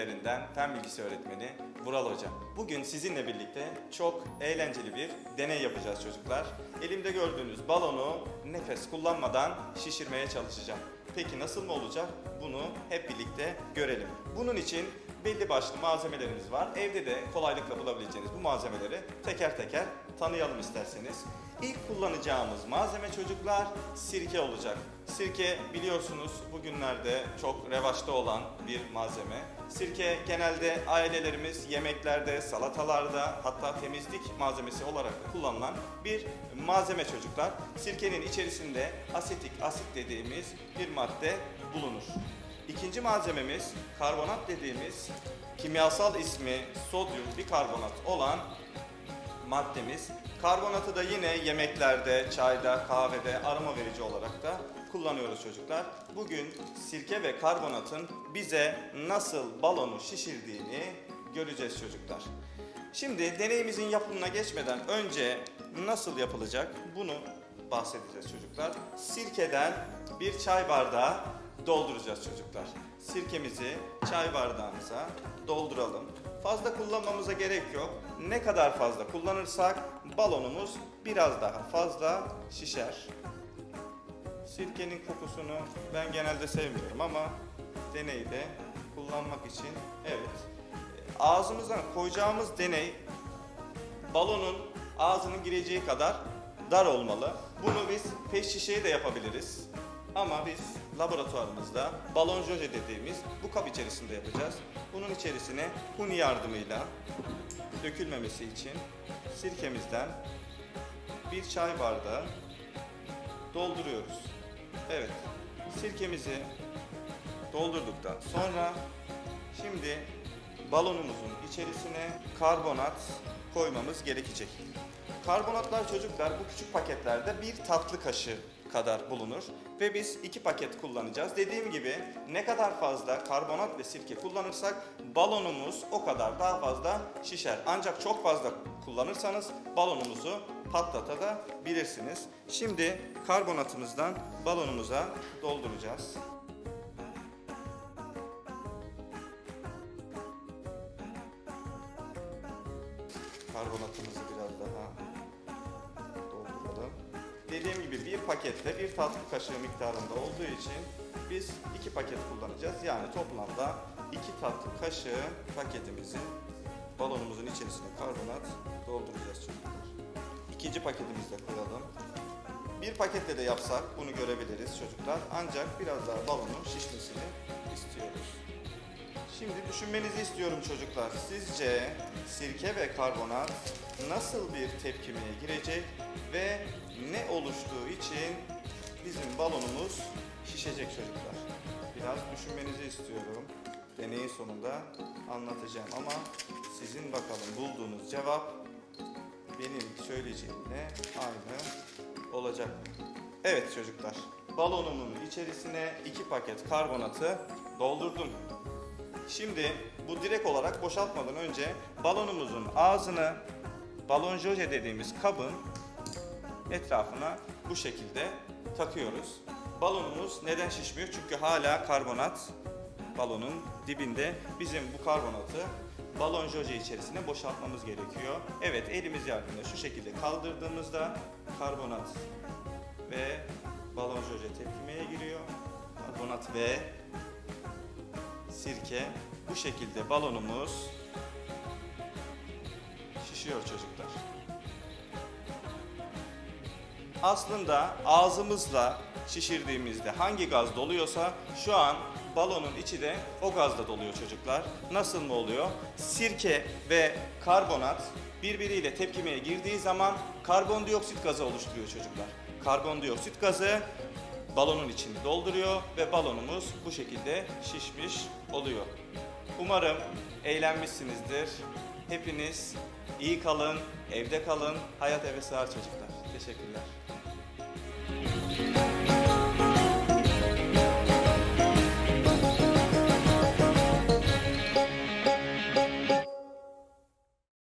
sınıflerinden fen bilgisi öğretmeni Vural Hocam. Bugün sizinle birlikte çok eğlenceli bir deney yapacağız çocuklar. Elimde gördüğünüz balonu nefes kullanmadan şişirmeye çalışacağım. Peki nasıl mı olacak? Bunu hep birlikte görelim. Bunun için belli başlı malzemelerimiz var. Evde de kolaylıkla bulabileceğiniz bu malzemeleri teker teker tanıyalım isterseniz. İlk kullanacağımız malzeme çocuklar sirke olacak. Sirke biliyorsunuz bugünlerde çok revaçta olan bir malzeme. Sirke genelde ailelerimiz yemeklerde, salatalarda hatta temizlik malzemesi olarak kullanılan bir malzeme çocuklar. Sirkenin içerisinde asetik asit dediğimiz bir madde bulunur. İkinci malzememiz karbonat dediğimiz kimyasal ismi sodyum bikarbonat olan maddemiz. Karbonatı da yine yemeklerde, çayda, kahvede aroma verici olarak da kullanıyoruz çocuklar. Bugün sirke ve karbonatın bize nasıl balonu şişirdiğini göreceğiz çocuklar. Şimdi deneyimizin yapımına geçmeden önce nasıl yapılacak bunu bahsedeceğiz çocuklar. Sirkeden bir çay bardağı dolduracağız çocuklar. Sirkemizi çay bardağımıza dolduralım. Fazla kullanmamıza gerek yok. Ne kadar fazla kullanırsak balonumuz biraz daha fazla şişer. Sirkenin kokusunu ben genelde sevmiyorum ama deneyde kullanmak için evet. Ağzımızdan koyacağımız deney balonun ağzının gireceği kadar dar olmalı. Bunu biz peş şişeyi de yapabiliriz. Ama biz laboratuvarımızda balon joje dediğimiz bu kap içerisinde yapacağız. Bunun içerisine huni yardımıyla dökülmemesi için sirkemizden bir çay bardağı dolduruyoruz. Evet, sirkemizi doldurduktan sonra şimdi balonumuzun içerisine karbonat koymamız gerekecek. Karbonatlar çocuklar bu küçük paketlerde bir tatlı kaşığı kadar bulunur ve biz iki paket kullanacağız. Dediğim gibi ne kadar fazla karbonat ve sirke kullanırsak balonumuz o kadar daha fazla şişer. Ancak çok fazla kullanırsanız balonumuzu patlatabilirsiniz. Şimdi karbonatımızdan balonumuza dolduracağız. Karbonatımızı biraz daha. Dediğim gibi bir pakette bir tatlı kaşığı miktarında olduğu için biz iki paket kullanacağız. Yani toplamda iki tatlı kaşığı paketimizi balonumuzun içerisine karbonat dolduracağız çocuklar. İkinci paketimizi de koyalım. Bir paketle de yapsak bunu görebiliriz çocuklar. Ancak biraz daha balonun şişmesini istiyoruz. Şimdi düşünmenizi istiyorum çocuklar. Sizce sirke ve karbonat nasıl bir tepkimeye girecek ve ne oluştuğu için bizim balonumuz şişecek çocuklar? Biraz düşünmenizi istiyorum. Deneyin sonunda anlatacağım ama sizin bakalım bulduğunuz cevap benim söyleyeceğimle aynı olacak mı? Evet çocuklar. Balonumun içerisine iki paket karbonatı doldurdum. Şimdi bu direkt olarak boşaltmadan önce balonumuzun ağzını balon joje dediğimiz kabın etrafına bu şekilde takıyoruz. Balonumuz neden şişmiyor? Çünkü hala karbonat balonun dibinde. Bizim bu karbonatı balon joje içerisine boşaltmamız gerekiyor. Evet elimiz yardımıyla şu şekilde kaldırdığımızda karbonat ve balon joje tepkimeye giriyor. Karbonat ve sirke bu şekilde balonumuz şişiyor çocuklar. Aslında ağzımızla şişirdiğimizde hangi gaz doluyorsa şu an balonun içi de o gazla doluyor çocuklar. Nasıl mı oluyor? Sirke ve karbonat birbiriyle tepkimeye girdiği zaman karbondioksit gazı oluşturuyor çocuklar. Karbondioksit gazı balonun içini dolduruyor ve balonumuz bu şekilde şişmiş oluyor. Umarım eğlenmişsinizdir. Hepiniz iyi kalın, evde kalın, hayat eve sığar çocuklar. Teşekkürler.